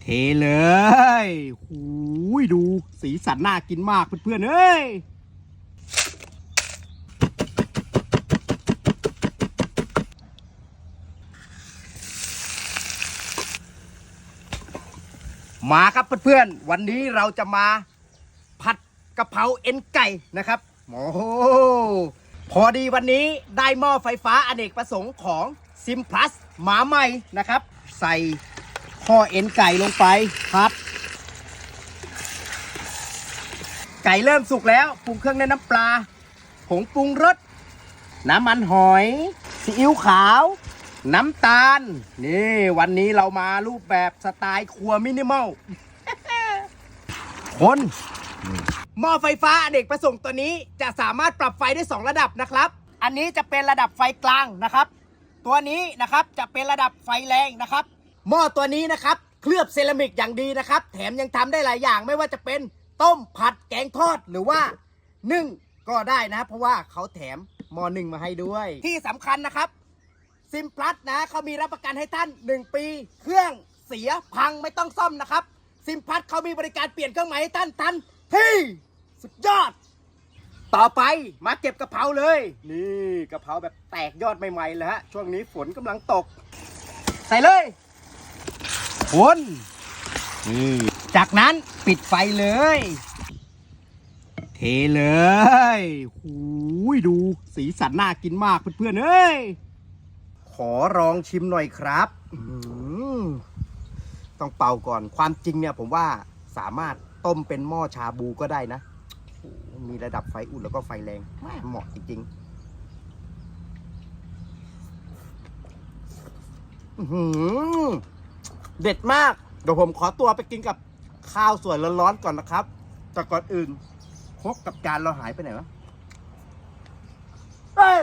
เทเลยหูยดูสีสันน่ากินมากเพื่อนๆเอ้ยมาครับเพื่อนๆ วันนี้เราจะมาผัดกะเพราเอ็นไก่นะครับ โอ้โห พอดีวันนี้ได้หม้อไฟฟ้าอเนกประสงค์ของซิมพลัสหมาใหม่นะครับ ใส่ ข้อเอ็นไก่ลงไปผัดไก่เริ่มสุกแล้วปรุงเครื่องด้วยน้ำปลา ผงปรุงรส น้ำมันหอย ซีอิ๊วขาว น้ำตาล นี่วันนี้เรามารูปแบบสไตล์ครัวมินิมอล คนหม้อไฟฟ้าอเนกประสงค์ตัวนี้จะสามารถปรับไฟได้ 2 ระดับนะครับ อันนี้จะเป็นระดับไฟกลางนะครับ ตัวนี้นะครับจะเป็นระดับไฟแรงนะครับ หม้อตัวนี้นะครับ เคลือบเซรามิกอย่างดีนะครับ แถมยังทำได้หลายอย่างไม่ว่าจะเป็นต้มผัดแกงทอดหรือว่านึ่งก็ได้นะครับเพราะว่าเขาแถมหม้อหนึ่งมาให้ด้วย ที่สำคัญนะครับซิมพลัสนะเขามีรับประกันให้ท่าน 1 ปี เครื่องเสียพังไม่ต้องซ่อมนะครับซิมพลัสเขามีบริการเปลี่ยนเครื่องหมายให้ท่านทันที่สุดยอด ต่อไปมาเก็บกระเพราเลย นี่กระเพราแบบแตกยอดใหม่ๆเลยฮะช่วงนี้ฝนกำลังตก ใส่เลย คนนี่จากนั้นปิดไฟเลย เทเลยหูยดูสีสันน่ากินมากเพื่อนๆเอ้ย ขอลองชิมหน่อยครับ ต้องเป่าก่อนความจริงเนี่ยผมว่าสามารถต้มเป็นหม้อชาบูก็ได้นะ มีระดับไฟอุ่นแล้วก็ไฟแรงเหมาะจริงๆอื้อ เด็ดมาก เดี๋ยวผมขอตัวไปกินกับข้าวสวยร้อนๆก่อนนะครับ แต่ก่อนอื่นครกกับจานเราหายไปไหนวะเฮ้ย